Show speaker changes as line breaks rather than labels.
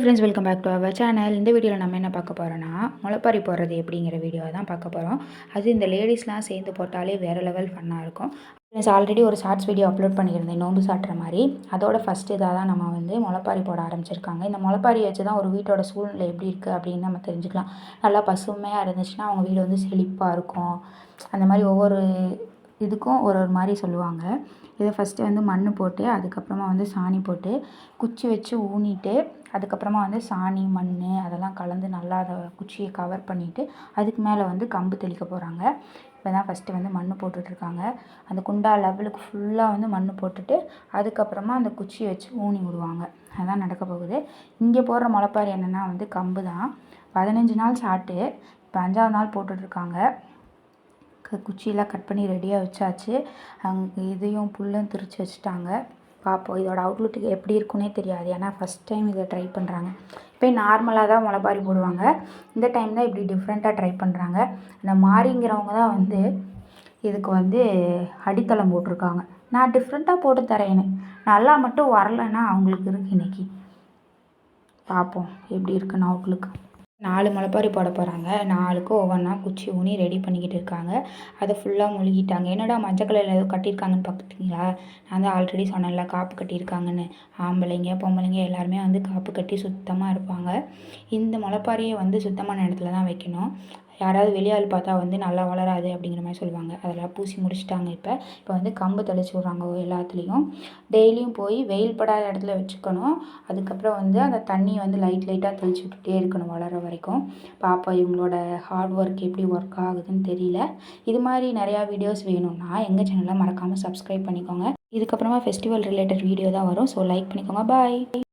Friends welcome back to our channel இந்த வீடியோவில் நம்ம என்ன பார்க்க போகிறோன்னா முளைப்பாரி போடுறது எப்படிங்கிற வீடியோ தான் பார்க்க போகிறோம் அது இந்த லேடிஸ்லாம் சேர்ந்து போட்டாலே வேறு லெவல் ஃபன்னாக இருக்கும். ஃப்ரெண்ட்ஸ் ஆல்ரெடி ஒரு ஷார்ட்ஸ் வீடியோ அப்லோட் பண்ணியிருந்தேன் நோம்பு சாட்டுற மாதிரி. அதோட ஃபஸ்ட் இதாக தான் நம்ம வந்து முளைப்பாரி போட ஆரம்பிச்சிருக்காங்க. இந்த முளைப்பாரி வச்சு தான் ஒரு வீட்டோட சூழ்நிலை எப்படி இருக்குது அப்படின்னு நம்ம தெரிஞ்சுக்கலாம். நல்லா பசுமையாக இருந்துச்சுன்னா அவங்க வீடு வந்து செழிப்பாக இருக்கும். அந்த மாதிரி ஒவ்வொரு இதுக்கும் ஒரு ஒரு மாதிரி சொல்லுவாங்க. இதை ஃபஸ்ட்டு வந்து மண் போட்டு அதுக்கப்புறமா வந்து சாணி போட்டு குச்சி வச்சு ஊனிட்டு அதுக்கப்புறமா வந்து சாணி மண் அதெல்லாம் கலந்து நல்லா அதை குச்சியை கவர் பண்ணிவிட்டு அதுக்கு மேலே வந்து கம்பு தெளிக்க போகிறாங்க இப்போ தான் ஃபஸ்ட்டு வந்து மண் போட்டுட்ருக்காங்க அந்த குண்டா லெவலுக்கு ஃபுல்லாக வந்து மண் போட்டுட்டு அதுக்கப்புறமா அந்த குச்சியை வச்சு ஊனி விடுவாங்க. அதான் நடக்க போகுது. இங்கே போடுற முளைப்பாரி என்னென்னா வந்து கம்பு தான் பதினஞ்சு நாள் சாப்பிட்டு இப்போ அஞ்சாவது நாள் போட்டுட்ருக்காங்க குச்சியெலாம் கட் பண்ணி ரெடியாக வச்சாச்சு. அங்கே இதையும் புல்லும் திரித்து வச்சுட்டாங்க. பார்ப்போம் இதோட அவுட்லுட் எப்படி இருக்குன்னே தெரியாது. ஏன்னா ஃபஸ்ட் டைம் இதை ட்ரை பண்ணுறாங்க இப்போ நார்மலாக தான் முளைப்பாரி போடுவாங்க. இந்த டைம் தான் இப்படி டிஃப்ரெண்ட்டாக ட்ரை பண்ணுறாங்க அந்த மாறிங்கிறவங்க தான் வந்து இதுக்கு வந்து அடித்தளம் போட்டிருக்காங்க. நான் டிஃப்ரெண்ட்டாக போட்டு தரேன்னு. நல்லா மட்டும் வரலைன்னா அவங்களுக்கு இருக்குது இன்றைக்கி பார்ப்போம் எப்படி இருக்குன்னு அவுட்லுக்கு நாலு முளைப்பாரி போட போகிறாங்க நாலுக்கும் ஒவ்வொன்றா குச்சி ஊனி ரெடி பண்ணிக்கிட்டு இருக்காங்க. அதை ஃபுல்லாக முழுகிட்டாங்க. என்னடா மஞ்சள் கலரில் ஏதோ கட்டியிருக்காங்கன்னு பார்த்துட்டிங்களா நான் தான் ஆல்ரெடி சொன்னேன்ல காப்பு கட்டியிருக்காங்கன்னு. ஆம்பளைங்க பொம்பளைங்க எல்லாருமே வந்து காப்பு கட்டி சுத்தமாக இருப்பாங்க. இந்த முளைப்பாரியை வந்து சுத்தமான இடத்துல தான் வைக்கணும். யாராவது வெளியாள் பார்த்தா வந்து நல்லா வளராது அப்படிங்கிற மாதிரி சொல்லுவாங்க. அதெல்லாம் பூசி முடிச்சிட்டாங்க இப்போ. இப்போ வந்து கம்பு தெளிச்சு விட்றாங்க எல்லாத்துலேயும். டெய்லியும் போய் வெயில் படாத இடத்துல வச்சுக்கணும். அதுக்கப்புறம் வந்து அந்த தண்ணியை வந்து லைட் லைட்டாக தெளிச்சு விட்டுட்டே இருக்கணும் வளர வரைக்கும். பாப்பா இவங்களோட ஹார்ட் ஒர்க் எப்படி ஒர்க் ஆகுதுன்னு தெரியல. இது மாதிரி நிறையா வீடியோஸ் வேணும்னா எங்கள் சேனலை மறக்காமல் சப்ஸ்கிரைப் பண்ணிக்கோங்க. இதுக்கப்புறமா ஃபெஸ்டிவல் ரிலேட்டட் வீடியோ தான் வரும். ஸோ லைக் பண்ணிக்கோங்க. பாய்